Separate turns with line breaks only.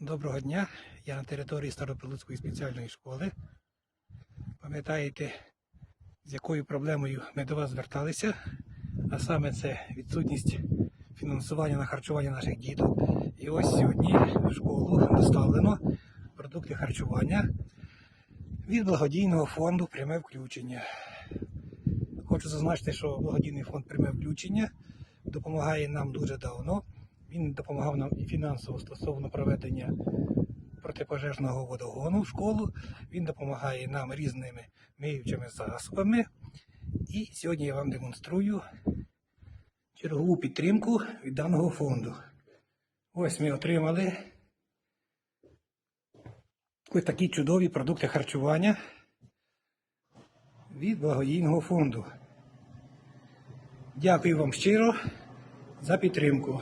Доброго дня. Я на території Староприлуцької спеціальної школи. Пам'ятаєте, з якою проблемою ми до вас зверталися? А саме це відсутність фінансування на харчування наших діток. І ось сьогодні в школу доставлено продукти харчування від благодійного фонду Пряме включення. Хочу зазначити, що благодійний фонд Пряме включення допомагає нам дуже давно. Він допомагав нам і фінансово стосовно проведення протипожежного водогону в школу. Він допомагає нам різними миючими засобами. І сьогодні я вам демонструю чергову підтримку від даного фонду. Ось ми отримали ось такі чудові продукти харчування від благодійного фонду. Дякую вам щиро за підтримку.